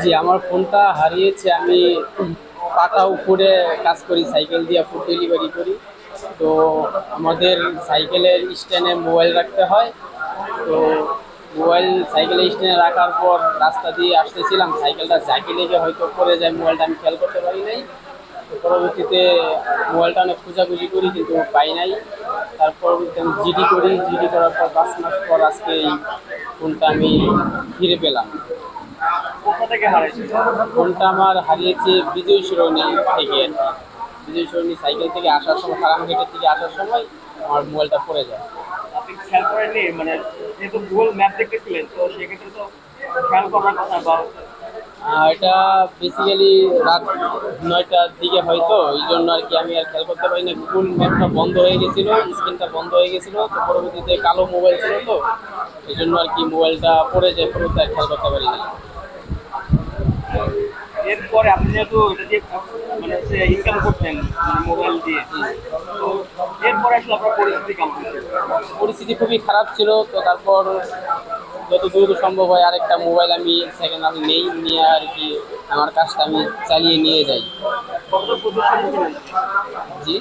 জি, আমার ফোনটা হারিয়েছে, আমি পাকা উপরে কাজ করি, সাইকেল দিয়ে ফুড ডেলিভারি করি। তো আমাদের সাইকেলের স্ট্যান্ডে মোবাইল রাখতে হয়। তো মোবাইল সাইকেলের স্ট্যান্ডে রাখার পর রাস্তা দিয়ে আসতেছিলাম, সাইকেলটা জাকি লেগে হয়তো পড়ে যায়, মোবাইলটা আমি খেয়াল করতে পারি নাই। পরবর্তীতে মোবাইলটা অনেক খোঁজাখুঁজি করি, কিন্তু পাই নাই। তারপর আমি জিডি করি, জিডি করার পর পাঁচ মাস পর আজকে এই ফোনটা আমি ফিরে পেলাম। ফোনটা আমার হারিয়েছে বিজয় সরণি থেকে। আর কি বিজয় সরণি সাইকেল থেকে আসার সময় ফারামগেটের থেকে আসার সময় আমার মোবাইলটা পড়ে যায়। আপনি খেয়াল করেননি? মানে যেহেতু গুগল ম্যাপ দেখতেছিলেন তো সেক্ষেত্রে তো খেয়াল করার কথা বা এটা বেসিক্যালি রাত নয়টার দিকে হয়তো এই জন্য আর কি আমি আর খেয়াল করতে পারি না গুগল ম্যাপটা বন্ধ হয়ে গেছিল স্ক্রিনটা বন্ধ হয়ে গেছিল তো পরবর্তীতে কালো মোবাইল ছিল তো এই জন্য আর কি মোবাইলটা পড়ে যায় পরবর্তী আর খেয়াল করতে পারি না এরপরে আপনি যেহেতু এটা দিয়ে মানে হচ্ছে ইনকাম করতেন মানে মোবাইল দিয়ে তো এরপরে আসলে আপনার পরিস্থিতি কেমন পরিস্থিতি খুবই খারাপ ছিল তো তারপর যত দ্রুত সম্ভব হয় আরেকটা মোবাইল আমি সেকেন্ড হ্যান্ড নেই নিয়ে আর কি আমার কাজটা আমি চালিয়ে নিয়ে যাই। জি?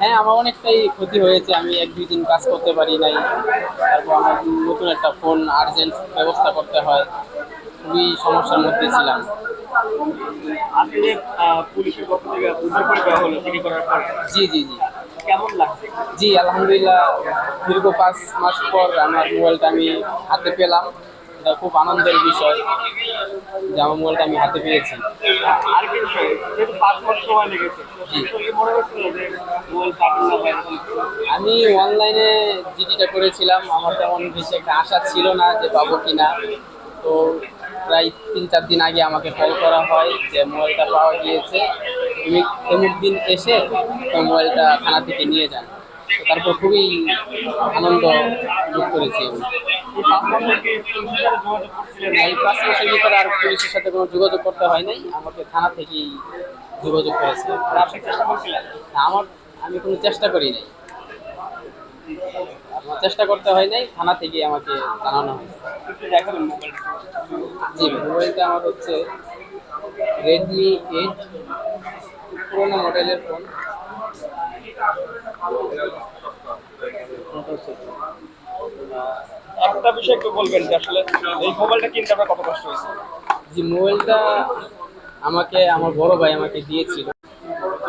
হ্যাঁ আমার অনেকটাই ক্ষতি হয়েছে আমি এক দুই দিন কাজ করতে পারি নাই। তারপর আমার নতুন একটা ফোন আর্জেন্ট ব্যবস্থা করতে হয়। খুবই সমস্যার মধ্যে ছিলাম। জি জি জি। কেমন লাগছে? জি আলহামদুলিল্লাহ দীর্ঘ পাঁচ মাস পর আমার মোবাইলটা আমি হাতে পেলাম। এটা খুব আনন্দের বিষয় যে আমার মোবাইলটা আমি হাতে পেয়েছি? আমি অনলাইনে জিডিটা করেছিলাম আমার তেমন বেশি একটা আশা ছিল না যে পাবো কিনা। তো প্রায় তিন চার দিন আগে আমাকে কল করা হয় যে মোবাইলটা পাওয়া গিয়েছে। তুমি এমুক দিন এসে মোবাইলটা থানা থেকে নিয়ে যান। তারপর খুবই আনন্দ ভোগ করেছি আমি। এই পাঁচ মাসের ভিতরে আর পুলিশের সাথে কোনো যোগাযোগ করতে হয় নাই। আমাকে থানা থেকেই যোগাযোগ করেছে। আমার আমি কোনো চেষ্টা করি নাই। আমার চেষ্টা করতে হয় নাই থানা থেকে আমাকে জানানো হয়েছে মোবাইলটা জি মোবাইলটা আমার হচ্ছে রেডমি এইট পুরোনো মডেলের ফোন। একটা বিষয় একটু বলবেন যে আসলে এই মোবাইলটা কিনতে আপনার কত কষ্ট হয়েছে? যে মোবাইলটা আমাকে আমার বড় ভাই আমাকে দিয়েছিল।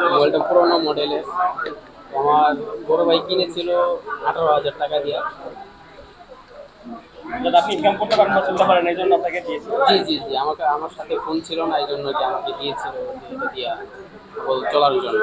মোবাইলটা পুরোনো মডেলের। আমার বড় ভাই কিনেছিল আঠারো হাজার টাকা দিয়ে। যেটা আপনি ইনকাম করতে পারেন বা চলতে পারেন এই জন্য আপনাকে দিয়েছি। জি জি জি আমাকে আমার সাথে ফোন ছিল না এই জন্য কি আমাকে দিয়েছিল এটা দিয়া চলার জন্য।